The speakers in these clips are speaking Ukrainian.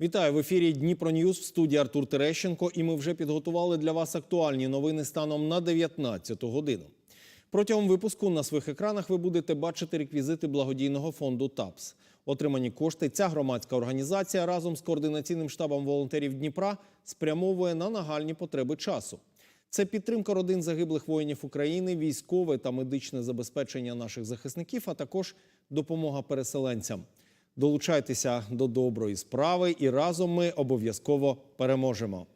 Вітаю в ефірі Дніпро Ньюз в студії Артур Терещенко. І ми вже підготували для вас актуальні новини станом на 19 годину. Протягом випуску на своїх екранах ви будете бачити реквізити благодійного фонду ТАПС. Отримані кошти ця громадська організація разом з координаційним штабом волонтерів Дніпра спрямовує на нагальні потреби часу. Це підтримка родин загиблих воїнів України, військове та медичне забезпечення наших захисників, а також допомога переселенцям. Долучайтеся до доброї справи, і разом ми обов'язково переможемо.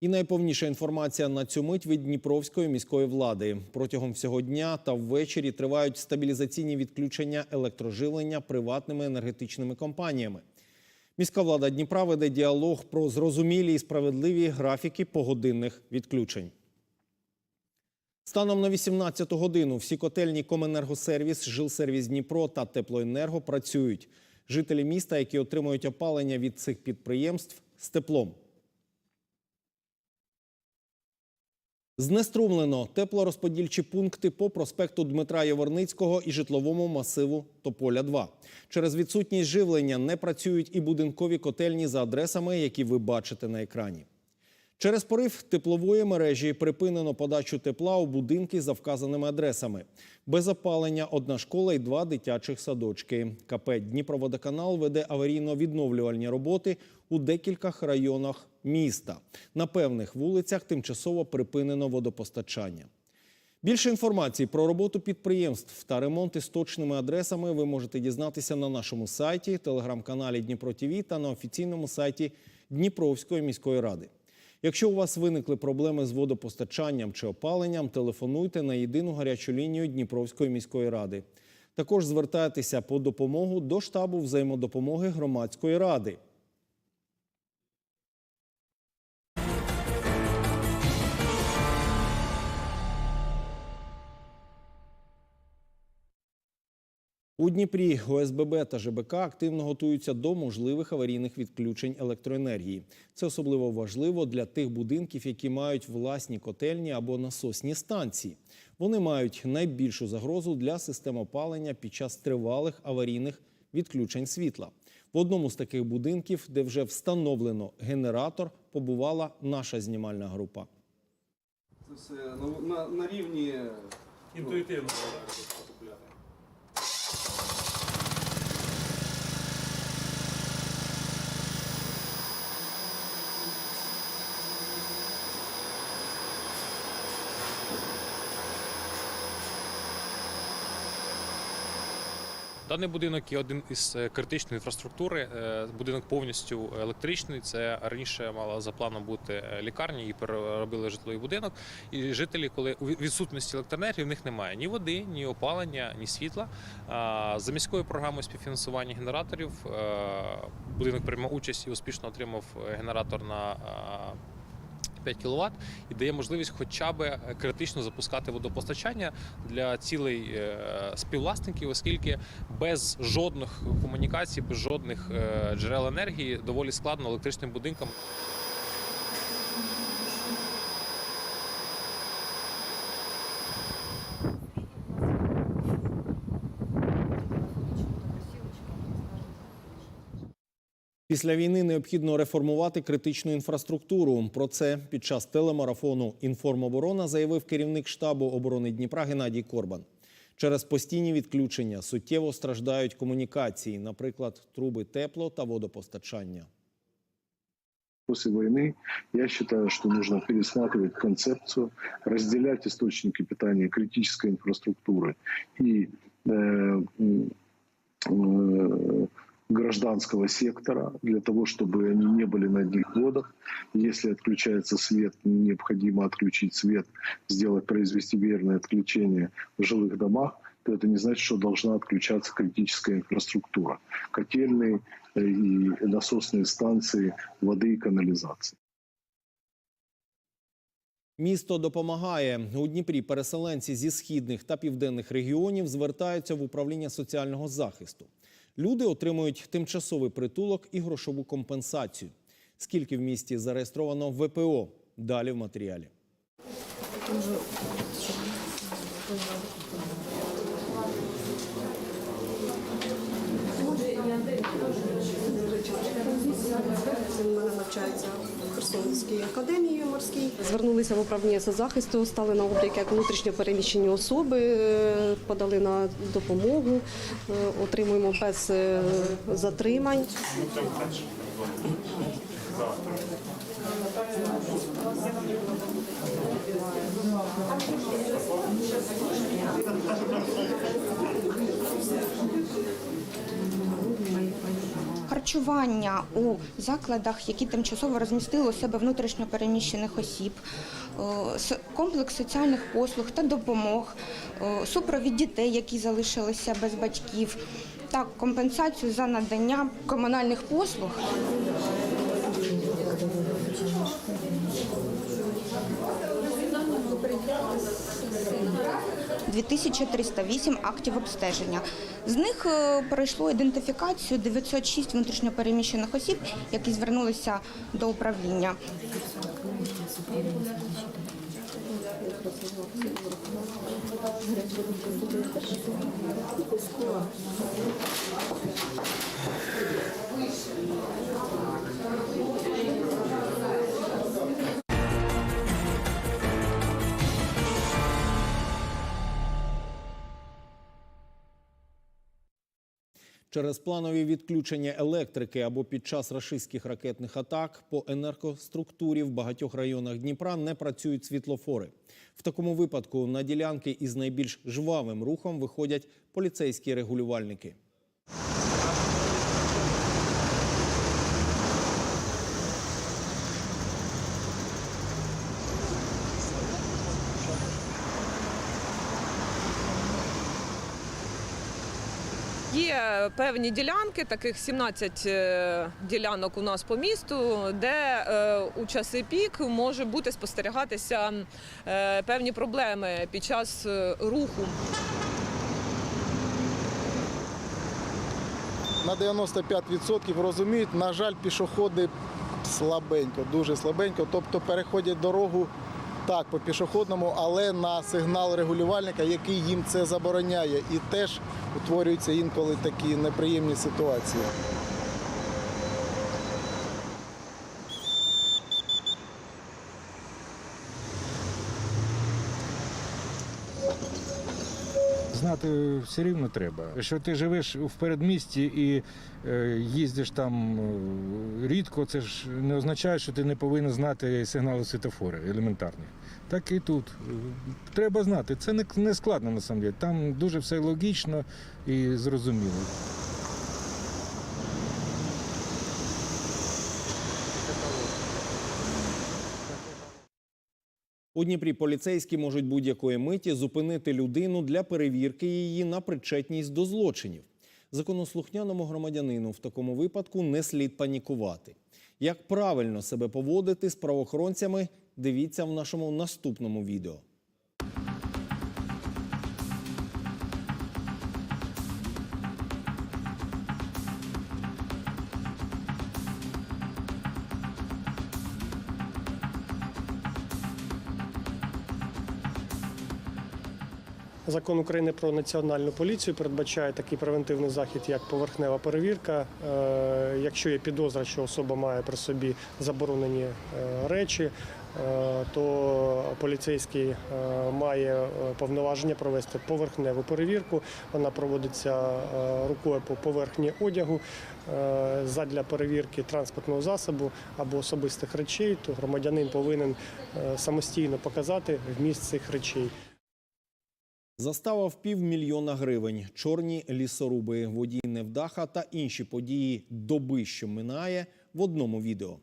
І найповніша інформація на цю мить від Дніпровської міської влади. Протягом всього дня та ввечері тривають стабілізаційні відключення електроживлення приватними енергетичними компаніями. Міська влада Дніпра веде діалог про зрозумілі і справедливі графіки погодинних відключень. Станом на 18 годину всі котельні Коменергосервіс, Жилсервіс Дніпро та Теплоенерго працюють. Жителі міста, які отримують опалення від цих підприємств з теплом. Знеструмлено теплорозподільчі пункти по проспекту Дмитра Яворницького і житловому масиву Тополя 2. Через відсутність живлення не працюють і будинкові котельні за адресами, які ви бачите на екрані. Через порив теплової мережі припинено подачу тепла у будинки за вказаними адресами. Без опалення одна школа і два дитячих садочки. КП Дніпроводоканал веде аварійно-відновлювальні роботи у декількох районах міста. На певних вулицях тимчасово припинено водопостачання. Більше інформації про роботу підприємств та ремонти з точними адресами ви можете дізнатися на нашому сайті, телеграм-каналі Дніпро ТІВІ та на офіційному сайті Дніпровської міської ради. Якщо у вас виникли проблеми з водопостачанням чи опаленням, телефонуйте на єдину гарячу лінію Дніпровської міської ради. Також звертайтеся по допомогу до штабу взаємодопомоги громадської ради. У Дніпрі ОСББ та ЖБК активно готуються до можливих аварійних відключень електроенергії. Це особливо важливо для тих будинків, які мають власні котельні або насосні станції. Вони мають найбільшу загрозу для систем опалення під час тривалих аварійних відключень світла. В одному з таких будинків, де вже встановлено генератор, побувала наша знімальна група. Це все на, на, на рівні Інтуїтивно. Даний будинок є один із е, критичної інфраструктури. Е, Будинок повністю електричний. Це раніше мала за планом бути е, лікарня, і переробили житловий будинок. І жителі, коли у відсутності електроенергії, в них немає ні води, ні опалення, ні світла. За міською програмою співфінансування генераторів будинок приймав участь і успішно отримав генератор на 5 кВт і дає можливість хоча б критично запускати водопостачання для цілей е, співвласників, оскільки без жодних комунікацій, без жодних е, джерел енергії доволі складно електричним будинкам. Після війни необхідно реформувати критичну інфраструктуру. Про це під час телемарафону Інформоборона заявив керівник штабу оборони Дніпра Геннадій Корбан. Через постійні відключення суттєво страждають комунікації, наприклад, труби тепло та водопостачання. После войны я считаю, что нужно пересматривать концепцию, разделять источники питания критической инфраструктуры и э, м, э, гражданского сектора для того, чтобы они не были на одних водах. Если отключается свет, необходимо отключить свет, сделать, произвести верное отключение в жилых домах, то это не значит, что должна отключаться критическая инфраструктура. Котельные э, и насосные станции воды и канализации. Місто допомагає у Дніпрі. Переселенці зі східних та південних регіонів звертаються в управління соціального захисту. Люди отримують тимчасовий притулок і грошову компенсацію. Скільки в місті зареєстровано ВПО? Далі в матеріалі. Дуже Він дуже мене навчається Херсонській академії морській. Звернулися в управління соцзахисту, стали на облік як внутрішньо переміщені особи, е, подали на допомогу, е, отримуємо без е, затримань. Харчування у закладах, які тимчасово розмістили у себе внутрішньо переміщених осіб, е, комплекс соціальних послуг та допомог, е, супровід дітей, які залишилися без батьків, та компенсацію за надання комунальних послуг. – 2308 актів обстеження. З них е, пройшло ідентифікацію 906 внутрішньопереміщених осіб, які звернулися до управління. Через планові відключення електрики або під час рашистських ракетних атак по енергоструктурі в багатьох районах Дніпра не працюють світлофори. В такому випадку на ділянки із найбільш жвавим рухом виходять поліцейські регулювальники. Є певні ділянки, таких 17 е, ділянок у нас по місту, де е, у часи пік може бути спостерігатися е, певні проблеми під час руху. на 95% розуміють. На жаль, пішоходи слабенько, дуже слабенько. Тобто переходять дорогу так по пішохідному, але на сигнал регулювальника, який їм це забороняє, і теж утворюються інколи такі неприємні ситуації. Знати все рівно треба. Що ти живеш в передмісті і е, їздиш там е, рідко, це ж не означає, що ти не повинен знати сигнали світофори елементарні. Так і тут. Треба знати. Це не складно насамперед. Там дуже все логічно і зрозуміло. У Дніпрі поліцейські можуть будь-якої миті зупинити людину для перевірки її на причетність до злочинів. Законослухняному громадянину в такому випадку не слід панікувати. Як правильно себе поводити з правоохоронцями, дивіться в нашому наступному відео. Закон України про національну поліцію передбачає такий превентивний захід, як поверхнева перевірка. Е, Якщо є підозра, що особа має при собі заборонені е, речі, е, то поліцейський має повноваження провести поверхневу перевірку. Вона проводиться рукою по поверхні одягу задля перевірки транспортного засобу або особистих речей. То громадянин повинен самостійно показати вміст цих речей. Застава в півмільйона гривень, чорні лісоруби, водій невдаха та інші події доби, що минає, в одному відео.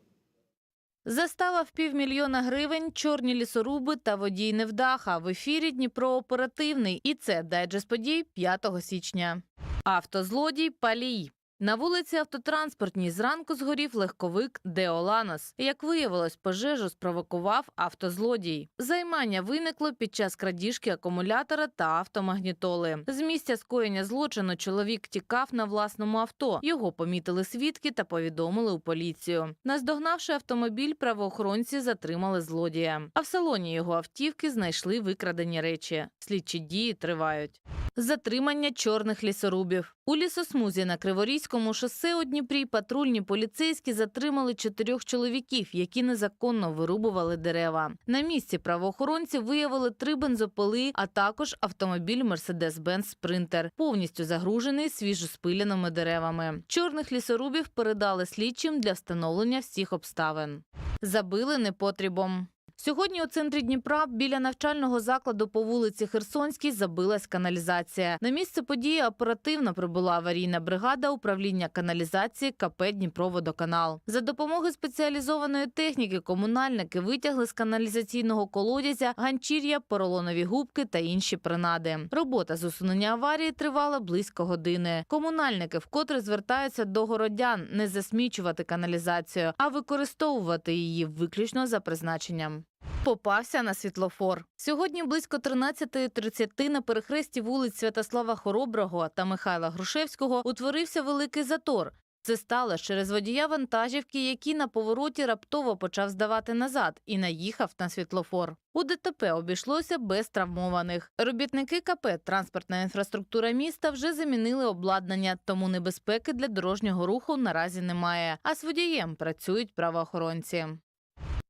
Застава в півмільйона гривень, чорні лісоруби та водій невдаха. В ефірі Дніпро оперативний. І це дайджест подій 5 січня. Автозлодій Палій. На вулиці автотранспортній зранку згорів легковик Деоланос. Як виявилось, пожежу спровокував автозлодій. Займання виникло під час крадіжки акумулятора та автомагнітоли. З місця скоєння злочину чоловік тікав на власному авто. Його помітили свідки та повідомили у поліцію. Наздогнавши автомобіль, правоохоронці затримали злодія. А в салоні його автівки знайшли викрадені речі. Слідчі дії тривають. Затримання чорних лісорубів у лісосмузі на Криворізькому шосе у Дніпрі патрульні поліцейські затримали чотирьох чоловіків, які незаконно вирубували дерева. На місці правоохоронці виявили три бензопили, а також автомобіль Mercedes-Benz Спринтер, повністю загружений свіжоспиляними деревами. Чорних лісорубів передали слідчим для встановлення всіх обставин. Забили непотрібом. Сьогодні у центрі Дніпра біля навчального закладу по вулиці Херсонській забилась каналізація. На місце події оперативно прибула аварійна бригада управління каналізації КП Дніпроводоканал. За допомогою спеціалізованої техніки комунальники витягли з каналізаційного колодязя ганчір'я, поролонові губки та інші принади. Робота з усунення аварії тривала близько години. Комунальники вкотре звертаються до городян не засмічувати каналізацію, а використовувати її виключно за призначенням. Попався на світлофор. Сьогодні близько 13.30 на перехресті вулиць Святослава Хороброго та Михайла Грушевського утворився великий затор. Це сталося через водія вантажівки, який на повороті раптово почав здавати назад і наїхав на світлофор. У ДТП обійшлося без травмованих. Робітники КП «Транспортна інфраструктура міста» вже замінили обладнання, тому небезпеки для дорожнього руху наразі немає. А з водієм працюють правоохоронці.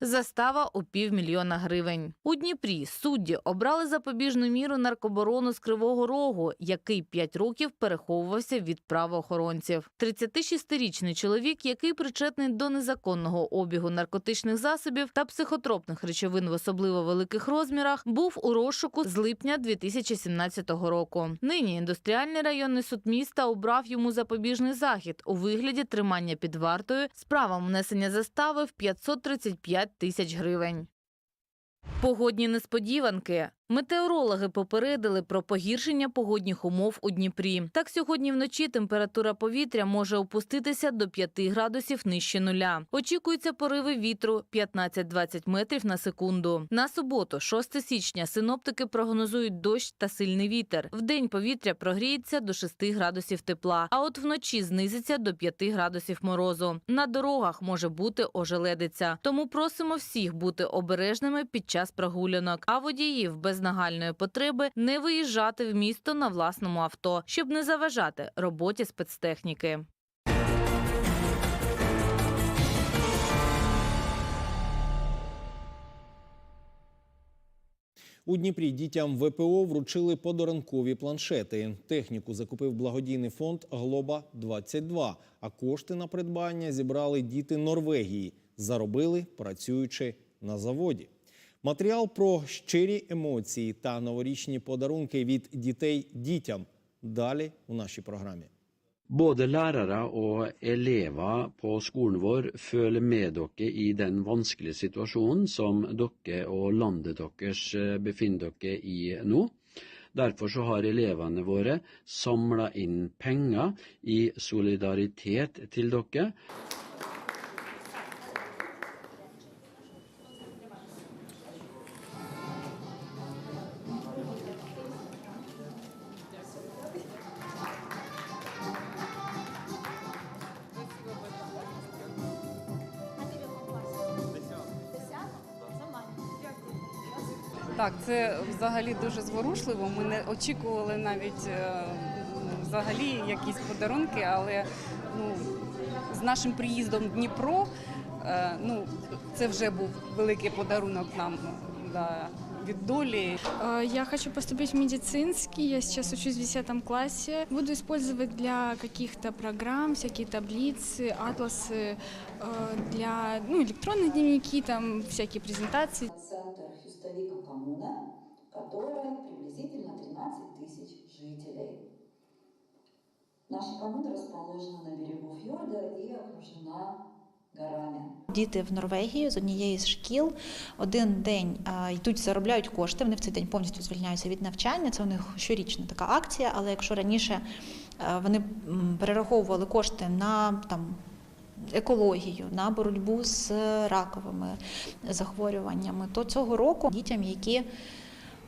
Застава у півмільйона гривень. У Дніпрі судді обрали запобіжну міру наркоборону з Кривого Рогу, який 5 років переховувався від правоохоронців. 36-річний чоловік, який причетний до незаконного обігу наркотичних засобів та психотропних речовин в особливо великих розмірах, був у розшуку з липня 2017 року. Нині індустріальний районний суд міста обрав йому запобіжний захід у вигляді тримання під вартою з правом внесення застави в 535 тисяч гривень. Погодні несподіванки. Метеорологи попередили про погіршення погодних умов у Дніпрі. Так сьогодні вночі температура повітря може опуститися до 5 градусів нижче нуля. Очікуються пориви вітру 15-20 метрів на секунду. На суботу, 6 січня, синоптики прогнозують дощ та сильний вітер. Вдень повітря прогріється до 6 градусів тепла, а от вночі знизиться до 5 градусів морозу. На дорогах може бути ожеледиця. Тому просимо всіх бути обережними під час прогулянок, а водіїв без нагальної потреби не виїжджати в місто на власному авто, щоб не заважати роботі спецтехніки. У Дніпрі дітям ВПО вручили подарункові планшети. Техніку закупив благодійний фонд Глоба 22 а кошти на придбання зібрали діти Норвегії. Заробили, працюючи на заводі. Матеріал про щирі емоції та новорічні подарунки від дітей дітям. Далі у нашій програмі. Både lærere og elever på skolen vår føler med dere i den vanskelige situasjonen som dere og landet deres eh, befinner dere i nå. Derfor så har elevene våre samla inn penger i solidaritet til dere. Так, це взагалі дуже зворушливо. Ми не очікували навіть е, взагалі якісь подарунки, але ну, з нашим приїздом в Дніпро е, ну, це вже був великий подарунок нам да, від долі. Э, Я хочу поступить в медицинский. Я сейчас учусь в 10 классе. Буду использовать для каких-то программ всякие таблицы, атласы, э, для ну, электронные дневники, там всякие презентации. Хюстовика коммуна, которая приблизительно 13 тысяч жителей. Наша коммуна расположена на берегу фьорда и окружена горами. Діти в Норвегії з однієї з шкіл один день йдуть, заробляють кошти. Вони в цей день повністю звільняються від навчання. Це у них щорічна така акція. Але якщо раніше вони перераховували кошти на там. Екологію на боротьбу з раковими захворюваннями, то цього року дітям, які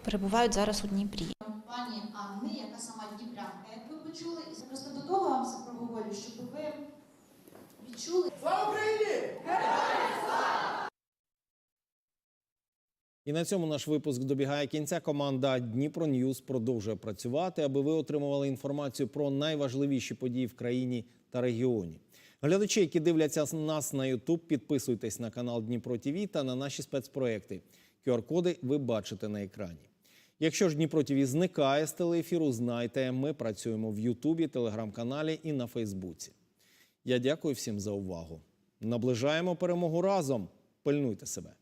перебувають зараз у Дніпрі. пані Анни, яка сама дніпрянка, як ви почули, і просто до того вам це проговорю, щоб ви відчули. Слава Україні! І на цьому наш випуск добігає кінця. Команда Дніпро Ньюз продовжує працювати, аби ви отримували інформацію про найважливіші події в країні та регіоні. Глядачі, які дивляться нас на YouTube, підписуйтесь на канал Дніпро ТВ та на наші спецпроекти. QR-коди ви бачите на екрані. Якщо ж Дніпро ТВ зникає з телеефіру, знайте, ми працюємо в Ютубі, телеграм-каналі і на Фейсбуці. Я дякую всім за увагу. Наближаємо перемогу разом. Пильнуйте себе.